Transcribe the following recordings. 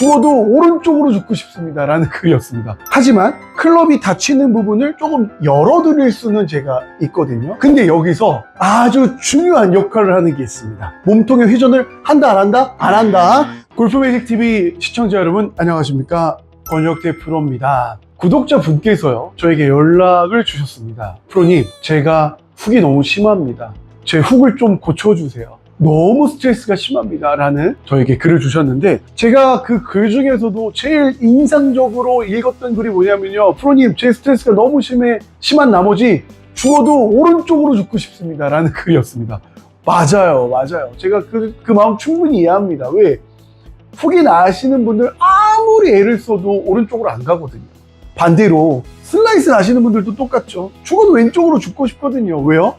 죽어도 오른쪽으로 죽고 싶습니다. 라는 글이었습니다. 하지만 클럽이 다치는 부분을 조금 열어드릴 수는 제가 있거든요. 근데 여기서 아주 중요한 역할을 하는 게 있습니다. 몸통의 회전을 한다, 안 한다? 안 한다. 골프 매직 TV 시청자 여러분, 안녕하십니까? 권혁태 프로입니다. 구독자 분께서요, 저에게 연락을 주셨습니다. 프로님, 제가 훅이 너무 심합니다. 제 훅을 좀 고쳐주세요. 너무 스트레스가 심합니다. 라는 저에게 글을 주셨는데, 제가 그 글 중에서도 제일 인상적으로 읽었던 글이 뭐냐면요. 프로님, 제 스트레스가 너무 심해, 심한 나머지 죽어도 오른쪽으로 죽고 싶습니다. 라는 글이었습니다. 맞아요, 맞아요. 제가 그, 그 마음 충분히 이해합니다. 왜? 훅이 나시는 분들 아무리 애를 써도 오른쪽으로 안 가거든요. 반대로 슬라이스 나시는 분들도 똑같죠. 죽어도 왼쪽으로 죽고 싶거든요. 왜요?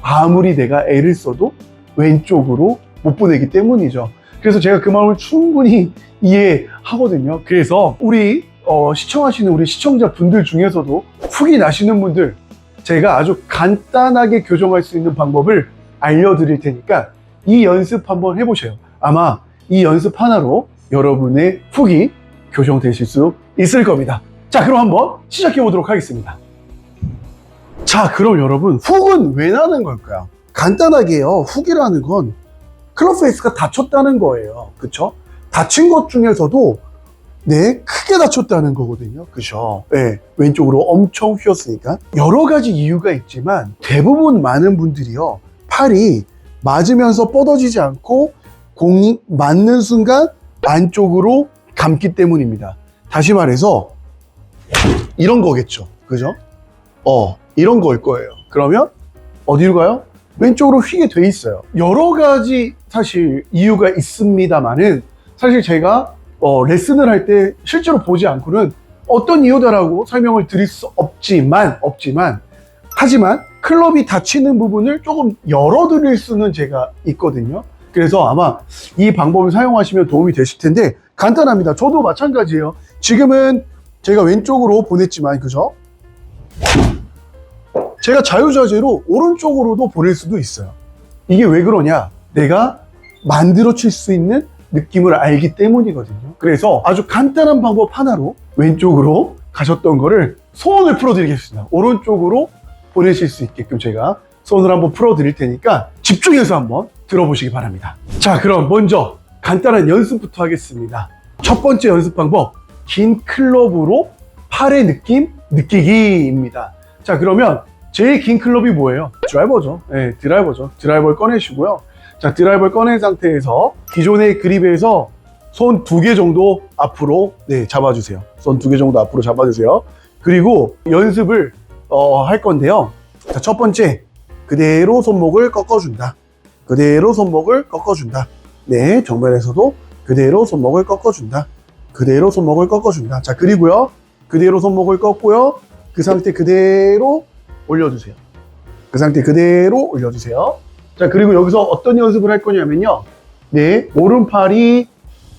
아무리 내가 애를 써도 왼쪽으로 못 보내기 때문이죠. 그래서 제가 그 마음을 충분히 이해하거든요. 그래서 우리 어, 시청하시는 우리 시청자분들 중에서도 훅이 나시는 분들 제가 아주 간단하게 교정할 수 있는 방법을 알려드릴 테니까 이 연습 한번 해보세요. 아마 이 연습 하나로 여러분의 훅이 교정되실 수 있을 겁니다. 자, 그럼 한번 시작해 보도록 하겠습니다. 자, 그럼 여러분, 훅은 왜 나는 걸까요? 간단하게요. 훅이라는 건 클럽 페이스가 다쳤다는 거예요. 그쵸? 다친 것 중에서도 네, 크게 다쳤다는 거거든요. 그죠? 네, 왼쪽으로 엄청 휘었으니까. 여러 가지 이유가 있지만 대부분 많은 분들이요. 팔이 맞으면서 뻗어지지 않고 공이 맞는 순간 안쪽으로 감기 때문입니다. 다시 말해서 이런 거겠죠. 그죠? 어, 이런 거일 거예요. 그러면 어디로 가요? 왼쪽으로 휘게 돼 있어요. 여러 가지 사실 이유가 있습니다만은 사실 제가 어, 레슨을 할 때 실제로 보지 않고는 어떤 이유다라고 설명을 드릴 수 없지만 없지만 하지만 클럽이 다치는 부분을 조금 열어드릴 수는 제가 있거든요. 그래서 아마 이 방법을 사용하시면 도움이 되실 텐데 간단합니다. 저도 마찬가지예요. 지금은 제가 왼쪽으로 보냈지만 그죠? 제가 자유자재로 오른쪽으로도 보낼 수도 있어요. 이게 왜 그러냐? 내가 만들어 칠 수 있는 느낌을 알기 때문이거든요. 그래서 아주 간단한 방법 하나로 왼쪽으로 가셨던 거를 소원을 풀어드리겠습니다. 오른쪽으로 보내실 수 있게끔 제가 손을 한번 풀어드릴 테니까 집중해서 한번 들어보시기 바랍니다. 자, 그럼 먼저 간단한 연습부터 하겠습니다. 첫 번째 연습 방법, 긴 클럽으로 팔의 느낌 느끼기입니다. 자, 그러면 제일 긴 클럽이 뭐예요? 드라이버죠. 네, 드라이버죠. 드라이버를 꺼내시고요. 자, 드라이버를 꺼낸 상태에서 기존의 그립에서 손 두 개 정도 앞으로 네, 잡아주세요. 손 두 개 정도 앞으로 잡아주세요. 그리고 연습을 어, 할 건데요. 자, 첫 번째, 그대로 손목을 꺾어준다. 그대로 손목을 꺾어준다. 네, 정면에서도 그대로 손목을 꺾어준다. 그대로 손목을 꺾어준다. 자, 그리고요. 그대로 손목을 꺾고요. 그 상태 그대로 올려주세요. 그 상태 그대로 올려주세요. 자, 그리고 여기서 어떤 연습을 할 거냐면요. 네, 오른팔이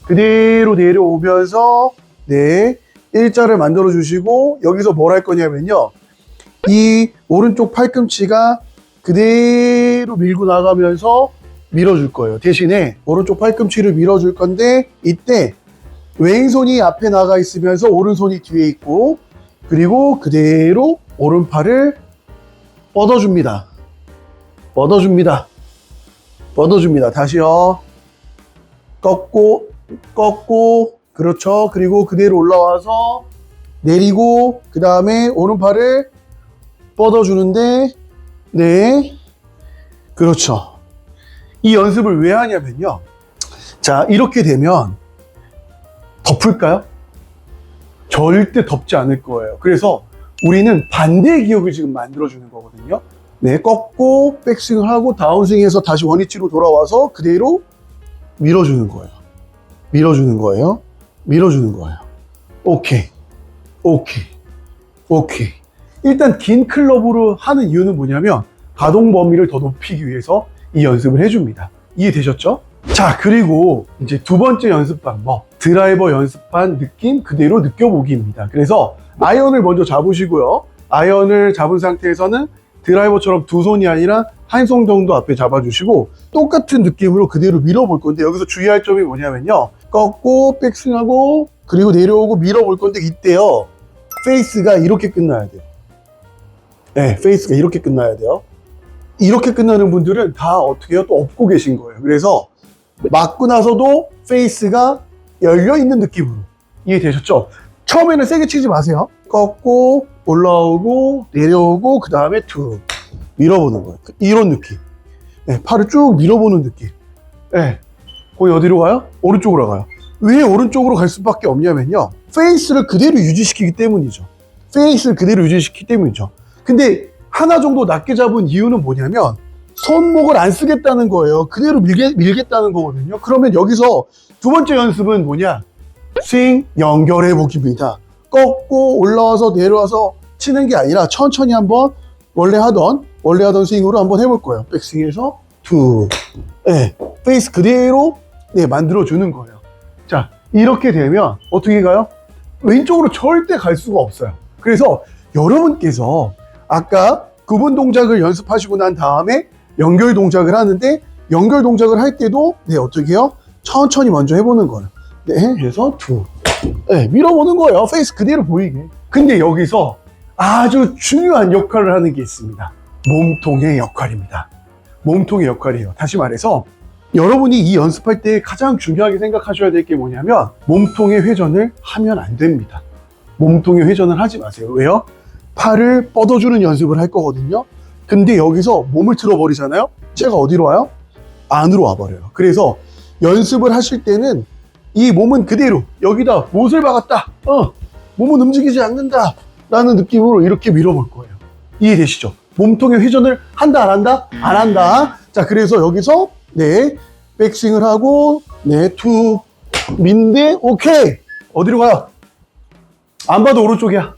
그대로 내려오면서, 네, 일자를 만들어 주시고, 여기서 뭘 할 거냐면요. 이 오른쪽 팔꿈치가 그대로 밀고 나가면서 밀어줄 거예요. 대신에 오른쪽 팔꿈치를 밀어줄 건데, 이때 왼손이 앞에 나가 있으면서 오른손이 뒤에 있고, 그리고 그대로 오른팔을 뻗어줍니다. 뻗어줍니다. 뻗어줍니다. 다시요. 꺾고, 꺾고, 그렇죠. 그리고 그대로 올라와서 내리고, 그 다음에 오른팔을 뻗어주는데, 네. 그렇죠. 이 연습을 왜 하냐면요. 자, 이렇게 되면 덮을까요? 절대 덮지 않을 거예요. 그래서 우리는 반대의 기억을 지금 만들어주는 거거든요. 네, 꺾고 백스윙을 하고 다운스윙해서 다시 원위치로 돌아와서 그대로 밀어주는 거예요. 밀어주는 거예요. 밀어주는 거예요. 오케이. 오케이. 오케이. 일단 긴 클럽으로 하는 이유는 뭐냐면 가동 범위를 더 높이기 위해서 이 연습을 해줍니다. 이해되셨죠? 자, 그리고 이제 두 번째 연습 방법. 드라이버 연습한 느낌 그대로 느껴보기입니다. 그래서 아이언을 먼저 잡으시고요. 아이언을 잡은 상태에서는 드라이버처럼 두 손이 아니라 한 손 정도 앞에 잡아주시고 똑같은 느낌으로 그대로 밀어볼 건데 여기서 주의할 점이 뭐냐면요. 꺾고 백스윙하고 그리고 내려오고 밀어볼 건데 이때요. 페이스가 이렇게 끝나야 돼요. 네, 페이스가 이렇게 끝나야 돼요. 이렇게 끝나는 분들은 다 어떻게 해요? 또 업고 계신 거예요. 그래서 맞고 나서도 페이스가 열려 있는 느낌으로 이해되셨죠? 처음에는 세게 치지 마세요. 꺾고 올라오고 내려오고 그 다음에 툭 밀어보는 거예요. 이런 느낌. 네, 팔을 쭉 밀어보는 느낌. 네, 거기 어디로 가요? 오른쪽으로 가요. 왜 오른쪽으로 갈 수밖에 없냐면요. 페이스를 그대로 유지시키기 때문이죠. 페이스를 그대로 유지시키기 때문이죠. 근데 하나 정도 낮게 잡은 이유는 뭐냐면 손목을 안 쓰겠다는 거예요. 그대로 밀게, 밀겠다는 거거든요. 그러면 여기서 두 번째 연습은 뭐냐? 스윙 연결해 보기입니다. 꺾고 올라와서 내려와서 치는 게 아니라 천천히 한번 원래 하던 원래 하던 스윙으로 한번 해볼 거예요. 백스윙에서 투, 네, 페이스 그대로 네 만들어 주는 거예요. 자 이렇게 되면 어떻게 가요? 왼쪽으로 절대 갈 수가 없어요. 그래서 여러분께서 아까 구분 동작을 연습하시고 난 다음에 연결 동작을 하는데 연결 동작을 할 때도 네 어떻게 해요? 천천히 먼저 해보는 거예요. 네 해서 투, 네, 밀어보는 거예요. 페이스 그대로 보이게. 근데 여기서 아주 중요한 역할을 하는 게 있습니다. 몸통의 역할입니다. 몸통의 역할이에요. 다시 말해서 여러분이 이 연습할 때 가장 중요하게 생각하셔야 될 게 뭐냐면 몸통의 회전을 하면 안 됩니다. 몸통의 회전을 하지 마세요. 왜요? 팔을 뻗어주는 연습을 할 거거든요. 근데 여기서 몸을 틀어버리잖아요. 제가 어디로 와요? 안으로 와버려요. 그래서 연습을 하실 때는 이 몸은 그대로 여기다 못을 박았다. 어, 몸은 움직이지 않는다. 라는 느낌으로 이렇게 밀어볼 거예요. 이해되시죠? 몸통의 회전을 한다, 안 한다? 안 한다. 자, 그래서 여기서, 네, 백스윙을 하고, 네, 툭, 민데, 오케이. 어디로 가요? 안 봐도 오른쪽이야.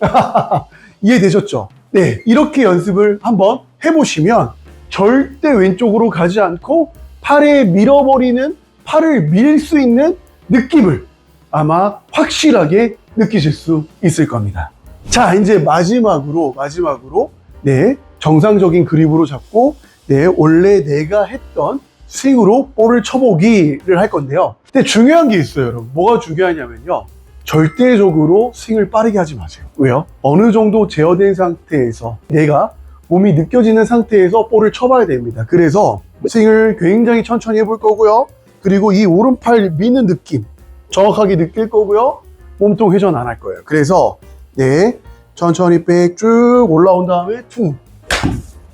이해되셨죠? 네, 이렇게 연습을 한번 해보시면 절대 왼쪽으로 가지 않고 팔에 밀어버리는, 팔을 밀 수 있는 느낌을 아마 확실하게 느끼실 수 있을 겁니다. 자, 이제 마지막으로, 마지막으로, 네, 정상적인 그립으로 잡고, 네, 원래 내가 했던 스윙으로 볼을 쳐보기를 할 건데요. 근데 중요한 게 있어요, 여러분. 뭐가 중요하냐면요. 절대적으로 스윙을 빠르게 하지 마세요. 왜요? 어느 정도 제어된 상태에서 내가 몸이 느껴지는 상태에서 볼을 쳐봐야 됩니다. 그래서 스윙을 굉장히 천천히 해볼 거고요. 그리고 이 오른팔 미는 느낌 정확하게 느낄 거고요. 몸통 회전 안 할 거예요. 그래서 네 천천히 백 쭉 올라온 다음에 툭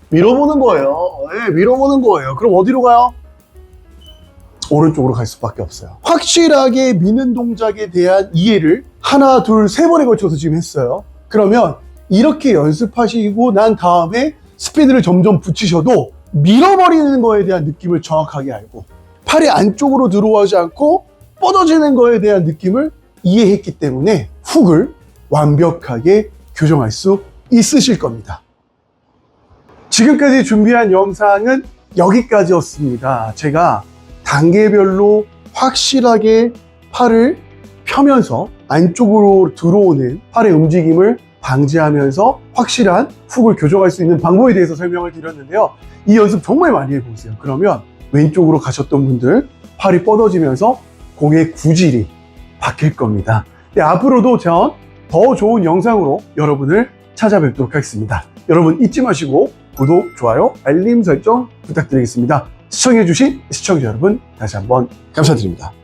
밀어보는 거예요. 네, 밀어보는 거예요. 그럼 어디로 가요? 오른쪽으로 갈 수밖에 없어요. 확실하게 미는 동작에 대한 이해를 하나, 둘, 세 번에 걸쳐서 지금 했어요. 그러면 이렇게 연습하시고 난 다음에 스피드를 점점 붙이셔도 밀어버리는 거에 대한 느낌을 정확하게 알고 팔이 안쪽으로 들어오지 않고 뻗어지는 거에 대한 느낌을 이해했기 때문에 훅을 완벽하게 교정할 수 있으실 겁니다. 지금까지 준비한 영상은 여기까지였습니다. 제가 단계별로 확실하게 팔을 펴면서 안쪽으로 들어오는 팔의 움직임을 방지하면서 확실한 훅을 교정할 수 있는 방법에 대해서 설명을 드렸는데요. 이 연습 정말 많이 해보세요. 그러면 왼쪽으로 가셨던 분들 팔이 뻗어지면서 공의 구질이 바뀔 겁니다. 네, 앞으로도 전 더 좋은 영상으로 여러분을 찾아뵙도록 하겠습니다. 여러분 잊지 마시고 구독, 좋아요, 알림 설정 부탁드리겠습니다. 시청해주신 시청자 여러분 다시 한번 감사드립니다.